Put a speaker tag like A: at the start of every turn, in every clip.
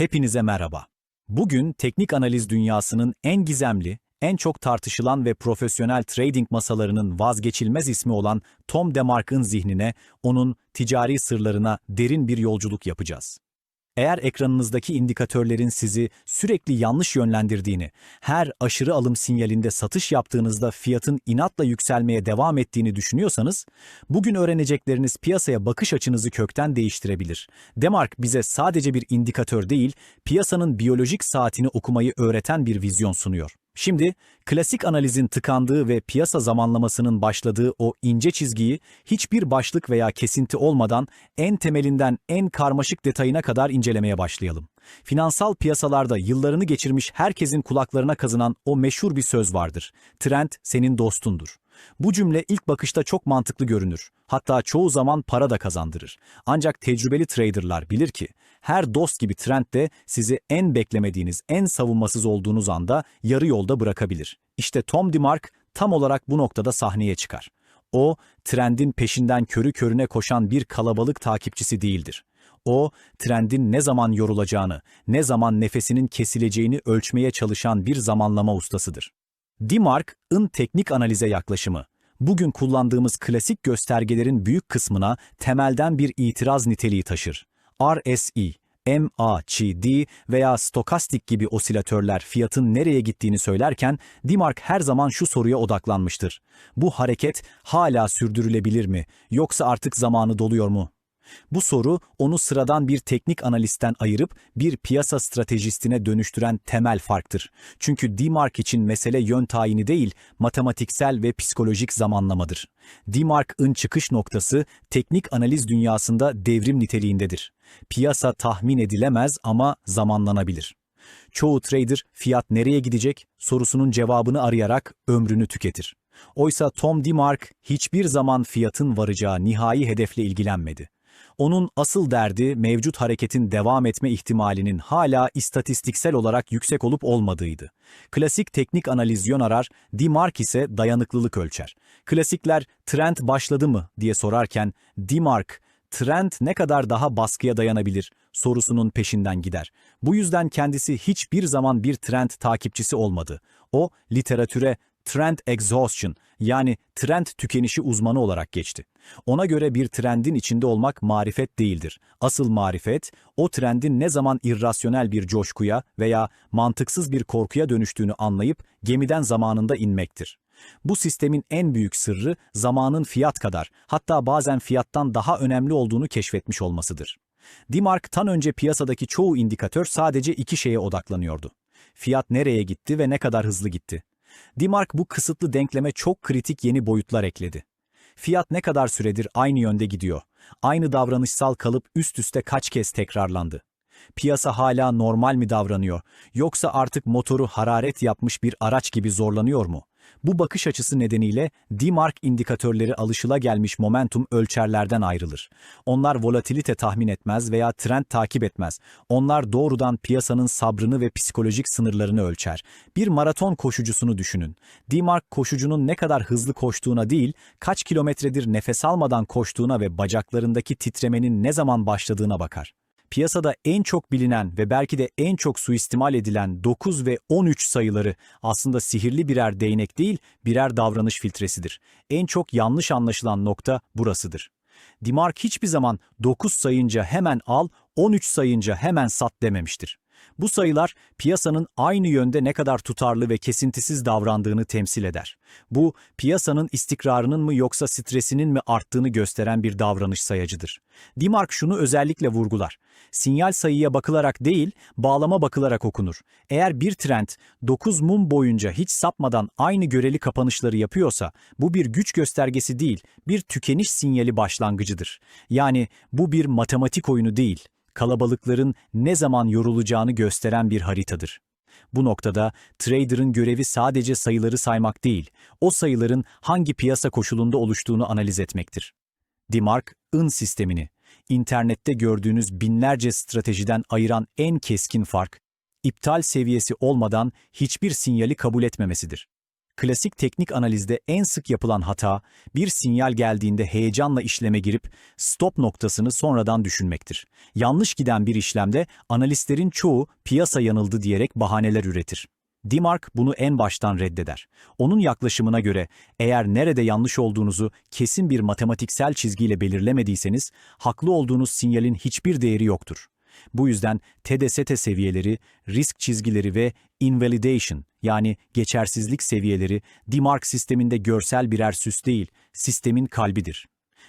A: Hepinize merhaba. Bugün teknik analiz dünyasının en gizemli, en çok tartışılan ve profesyonel trading masalarının vazgeçilmez ismi olan Tom DeMark'ın zihnine, onun ticari sırlarına derin bir yolculuk yapacağız. Eğer ekranınızdaki indikatörlerin sizi sürekli yanlış yönlendirdiğini, her aşırı alım sinyalinde satış yaptığınızda fiyatın inatla yükselmeye devam ettiğini düşünüyorsanız, bugün öğrenecekleriniz piyasaya bakış açınızı kökten değiştirebilir. Demark bize sadece bir indikatör değil, piyasanın biyolojik saatini okumayı öğreten bir vizyon sunuyor. Şimdi klasik analizin tıkandığı ve piyasa zamanlamasının başladığı o ince çizgiyi hiçbir başlık veya kesinti olmadan en temelinden en karmaşık detayına kadar incelemeye başlayalım. Finansal piyasalarda yıllarını geçirmiş herkesin kulaklarına kazınan o meşhur bir söz vardır. Trend senin dostundur. Bu cümle ilk bakışta çok mantıklı görünür. Hatta çoğu zaman para da kazandırır. Ancak tecrübeli traderlar bilir ki her dost gibi trend de sizi en beklemediğiniz, en savunmasız olduğunuz anda yarı yolda bırakabilir. İşte Tom DeMark tam olarak bu noktada sahneye çıkar. O, trendin peşinden körü körüne koşan bir kalabalık takipçisi değildir. O, trendin ne zaman yorulacağını, ne zaman nefesinin kesileceğini ölçmeye çalışan bir zamanlama ustasıdır. DeMark'ın teknik analize yaklaşımı, bugün kullandığımız klasik göstergelerin büyük kısmına temelden bir itiraz niteliği taşır. RSI, MACD veya stokastik gibi osilatörler fiyatın nereye gittiğini söylerken DeMark her zaman şu soruya odaklanmıştır. Bu hareket hala sürdürülebilir mi yoksa artık zamanı doluyor mu? Bu soru onu sıradan bir teknik analistten ayırıp bir piyasa stratejistine dönüştüren temel farktır. Çünkü DeMark için mesele yön tayini değil, matematiksel ve psikolojik zamanlamadır. DeMark'ın çıkış noktası teknik analiz dünyasında devrim niteliğindedir. Piyasa tahmin edilemez ama zamanlanabilir. Çoğu trader fiyat nereye gidecek sorusunun cevabını arayarak ömrünü tüketir. Oysa Tom DeMark hiçbir zaman fiyatın varacağı nihai hedefle ilgilenmedi. Onun asıl derdi mevcut hareketin devam etme ihtimalinin hala istatistiksel olarak yüksek olup olmadığıydı. Klasik teknik analiz yön arar, DeMark ise dayanıklılık ölçer. Klasikler trend başladı mı diye sorarken DeMark trend ne kadar daha baskıya dayanabilir sorusunun peşinden gider. Bu yüzden kendisi hiçbir zaman bir trend takipçisi olmadı. O literatüre trend exhaustion yani trend tükenişi uzmanı olarak geçti. Ona göre bir trendin içinde olmak marifet değildir. Asıl marifet, o trendin ne zaman irrasyonel bir coşkuya veya mantıksız bir korkuya dönüştüğünü anlayıp gemiden zamanında inmektir. Bu sistemin en büyük sırrı zamanın fiyat kadar, hatta bazen fiyattan daha önemli olduğunu keşfetmiş olmasıdır. Demark'tan önce piyasadaki çoğu indikatör sadece iki şeye odaklanıyordu. Fiyat nereye gitti ve ne kadar hızlı gitti. Demark bu kısıtlı denkleme çok kritik yeni boyutlar ekledi. Fiyat ne kadar süredir aynı yönde gidiyor? Aynı davranışsal kalıp üst üste kaç kez tekrarlandı? Piyasa hala normal mi davranıyor? Yoksa artık motoru hararet yapmış bir araç gibi zorlanıyor mu? Bu bakış açısı nedeniyle DeMark indikatörleri alışılagelmiş momentum ölçerlerden ayrılır. Onlar volatilite tahmin etmez veya trend takip etmez. Onlar doğrudan piyasanın sabrını ve psikolojik sınırlarını ölçer. Bir maraton koşucusunu düşünün. DeMark koşucunun ne kadar hızlı koştuğuna değil, kaç kilometredir nefes almadan koştuğuna ve bacaklarındaki titremenin ne zaman başladığına bakar piyasada en çok bilinen ve belki de en çok suistimal edilen 9 ve 13 sayıları aslında sihirli birer değnek değil, birer davranış filtresidir. En çok yanlış anlaşılan nokta burasıdır. Dimark hiçbir zaman 9 sayınca hemen al, 13 sayınca hemen sat dememiştir. Bu sayılar piyasanın aynı yönde ne kadar tutarlı ve kesintisiz davrandığını temsil eder. Bu, piyasanın istikrarının mı yoksa stresinin mi arttığını gösteren bir davranış sayacıdır. Dimark şunu özellikle vurgular. Sinyal sayıya bakılarak değil, bağlama bakılarak okunur. Eğer bir trend 9 mum boyunca hiç sapmadan aynı göreli kapanışları yapıyorsa, bu bir güç göstergesi değil, bir tükeniş sinyali başlangıcıdır. Yani bu bir matematik oyunu değil kalabalıkların ne zaman yorulacağını gösteren bir haritadır. Bu noktada trader'ın görevi sadece sayıları saymak değil, o sayıların hangi piyasa koşulunda oluştuğunu analiz etmektir. DeMark-ın sistemini, internette gördüğünüz binlerce stratejiden ayıran en keskin fark, iptal seviyesi olmadan hiçbir sinyali kabul etmemesidir. Klasik teknik analizde en sık yapılan hata, bir sinyal geldiğinde heyecanla işleme girip stop noktasını sonradan düşünmektir. Yanlış giden bir işlemde analistlerin çoğu piyasa yanıldı diyerek bahaneler üretir. Dimark bunu en baştan reddeder. Onun yaklaşımına göre eğer nerede yanlış olduğunuzu kesin bir matematiksel çizgiyle belirlemediyseniz haklı olduğunuz sinyalin hiçbir değeri yoktur. Bu yüzden TDST seviyeleri, risk çizgileri ve invalidation yani geçersizlik seviyeleri Dimark sisteminde görsel birer süs değil, sistemin kalbidir.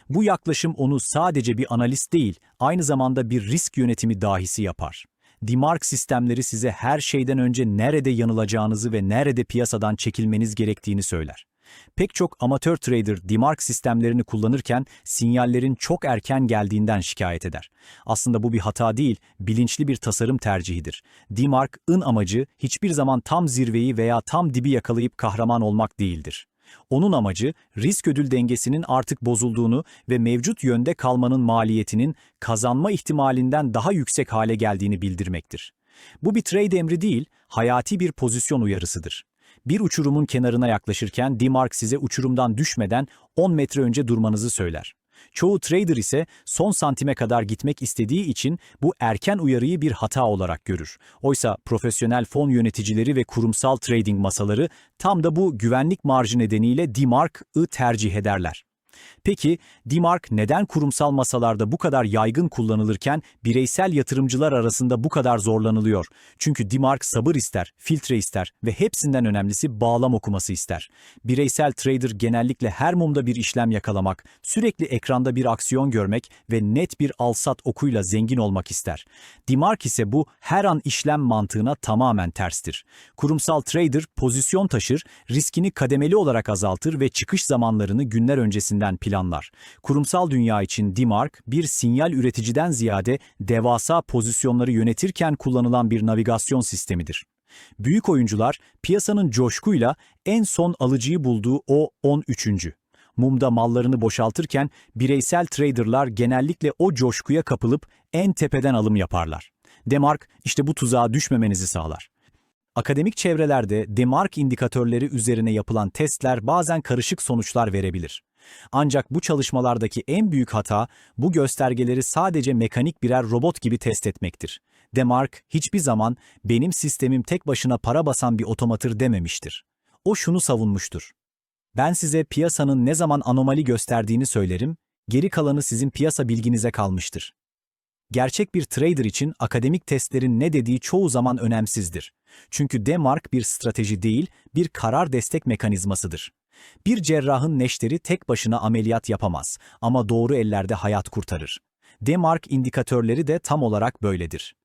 A: Bu yaklaşım onu sadece bir analist değil, aynı zamanda bir risk yönetimi dahisi yapar. Dimark sistemleri size her şeyden önce nerede yanılacağınızı ve nerede piyasadan çekilmeniz gerektiğini söyler. Pek çok amatör trader Dimark sistemlerini kullanırken sinyallerin çok erken geldiğinden şikayet eder. Aslında bu bir hata değil, bilinçli bir tasarım tercihidir. Dimark'ın amacı hiçbir zaman tam zirveyi veya tam dibi yakalayıp kahraman olmak değildir. Onun amacı risk ödül dengesinin artık bozulduğunu ve mevcut yönde kalmanın maliyetinin kazanma ihtimalinden daha yüksek hale geldiğini bildirmektir. Bu bir trade emri değil, hayati bir pozisyon uyarısıdır. Bir uçurumun kenarına yaklaşırken Dimark size uçurumdan düşmeden 10 metre önce durmanızı söyler. Çoğu trader ise son santime kadar gitmek istediği için bu erken uyarıyı bir hata olarak görür. Oysa profesyonel fon yöneticileri ve kurumsal trading masaları tam da bu güvenlik marjı nedeniyle Dimark'ı tercih ederler. Peki Dimark neden kurumsal masalarda bu kadar yaygın kullanılırken bireysel yatırımcılar arasında bu kadar zorlanılıyor? Çünkü Dimark sabır ister, filtre ister ve hepsinden önemlisi bağlam okuması ister. Bireysel trader genellikle her mumda bir işlem yakalamak, sürekli ekranda bir aksiyon görmek ve net bir alsat okuyla zengin olmak ister. Dimark ise bu her an işlem mantığına tamamen terstir. Kurumsal trader pozisyon taşır, riskini kademeli olarak azaltır ve çıkış zamanlarını günler öncesinden planlar. Kurumsal dünya için Dimark bir sinyal üreticiden ziyade devasa pozisyonları yönetirken kullanılan bir navigasyon sistemidir. Büyük oyuncular piyasanın coşkuyla en son alıcıyı bulduğu o 13. Mumda mallarını boşaltırken bireysel traderlar genellikle o coşkuya kapılıp en tepeden alım yaparlar. Demark işte bu tuzağa düşmemenizi sağlar. Akademik çevrelerde Demark indikatörleri üzerine yapılan testler bazen karışık sonuçlar verebilir. Ancak bu çalışmalardaki en büyük hata bu göstergeleri sadece mekanik birer robot gibi test etmektir. Demark hiçbir zaman benim sistemim tek başına para basan bir otomatır dememiştir. O şunu savunmuştur. Ben size piyasanın ne zaman anomali gösterdiğini söylerim, geri kalanı sizin piyasa bilginize kalmıştır. Gerçek bir trader için akademik testlerin ne dediği çoğu zaman önemsizdir. Çünkü Demark bir strateji değil, bir karar destek mekanizmasıdır. Bir cerrahın neşteri tek başına ameliyat yapamaz ama doğru ellerde hayat kurtarır. Demark indikatörleri de tam olarak böyledir.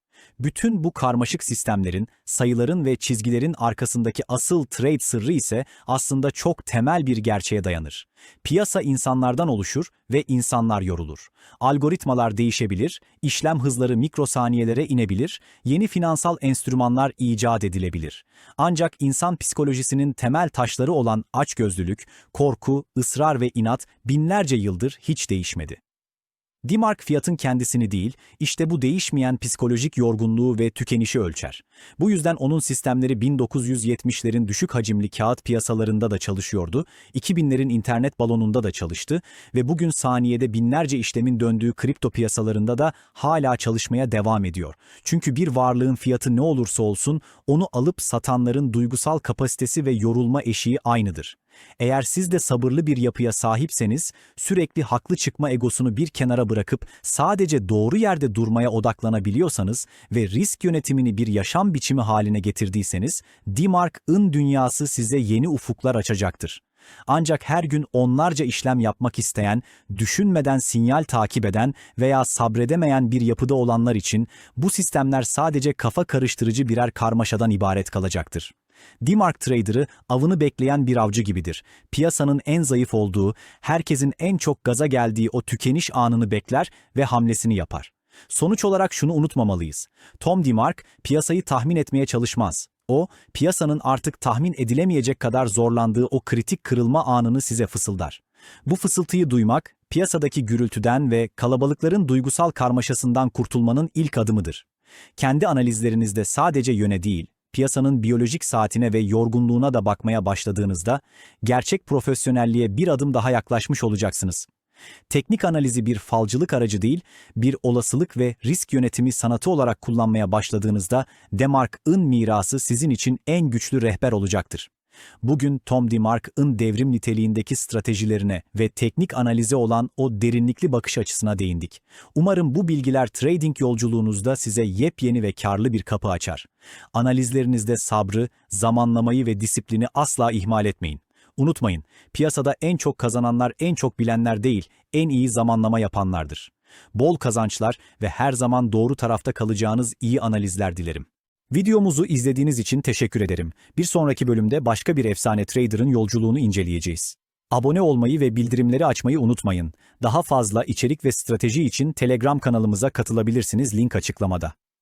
A: Bütün bu karmaşık sistemlerin, sayıların ve çizgilerin arkasındaki asıl trade sırrı ise aslında çok temel bir gerçeğe dayanır. Piyasa insanlardan oluşur ve insanlar yorulur. Algoritmalar değişebilir, işlem hızları mikrosaniyelere inebilir, yeni finansal enstrümanlar icat edilebilir. Ancak insan psikolojisinin temel taşları olan açgözlülük, korku, ısrar ve inat binlerce yıldır hiç değişmedi. Dimark fiyatın kendisini değil, işte bu değişmeyen psikolojik yorgunluğu ve tükenişi ölçer. Bu yüzden onun sistemleri 1970'lerin düşük hacimli kağıt piyasalarında da çalışıyordu, 2000'lerin internet balonunda da çalıştı ve bugün saniyede binlerce işlemin döndüğü kripto piyasalarında da hala çalışmaya devam ediyor. Çünkü bir varlığın fiyatı ne olursa olsun onu alıp satanların duygusal kapasitesi ve yorulma eşiği aynıdır. Eğer siz de sabırlı bir yapıya sahipseniz, sürekli haklı çıkma egosunu bir kenara bırakıp sadece doğru yerde durmaya odaklanabiliyorsanız ve risk yönetimini bir yaşam biçimi haline getirdiyseniz, Dimark'ın dünyası size yeni ufuklar açacaktır. Ancak her gün onlarca işlem yapmak isteyen, düşünmeden sinyal takip eden veya sabredemeyen bir yapıda olanlar için bu sistemler sadece kafa karıştırıcı birer karmaşadan ibaret kalacaktır. Dimark Trader'ı avını bekleyen bir avcı gibidir. Piyasanın en zayıf olduğu, herkesin en çok gaza geldiği o tükeniş anını bekler ve hamlesini yapar. Sonuç olarak şunu unutmamalıyız. Tom Dimark piyasayı tahmin etmeye çalışmaz. O, piyasanın artık tahmin edilemeyecek kadar zorlandığı o kritik kırılma anını size fısıldar. Bu fısıltıyı duymak, piyasadaki gürültüden ve kalabalıkların duygusal karmaşasından kurtulmanın ilk adımıdır. Kendi analizlerinizde sadece yöne değil, piyasanın biyolojik saatine ve yorgunluğuna da bakmaya başladığınızda, gerçek profesyonelliğe bir adım daha yaklaşmış olacaksınız. Teknik analizi bir falcılık aracı değil, bir olasılık ve risk yönetimi sanatı olarak kullanmaya başladığınızda Demark'ın mirası sizin için en güçlü rehber olacaktır. Bugün Tom DeMark'ın devrim niteliğindeki stratejilerine ve teknik analize olan o derinlikli bakış açısına değindik. Umarım bu bilgiler trading yolculuğunuzda size yepyeni ve karlı bir kapı açar. Analizlerinizde sabrı, zamanlamayı ve disiplini asla ihmal etmeyin. Unutmayın, piyasada en çok kazananlar en çok bilenler değil, en iyi zamanlama yapanlardır. Bol kazançlar ve her zaman doğru tarafta kalacağınız iyi analizler dilerim. Videomuzu izlediğiniz için teşekkür ederim. Bir sonraki bölümde başka bir efsane trader'ın yolculuğunu inceleyeceğiz. Abone olmayı ve bildirimleri açmayı unutmayın. Daha fazla içerik ve strateji için Telegram kanalımıza katılabilirsiniz link açıklamada.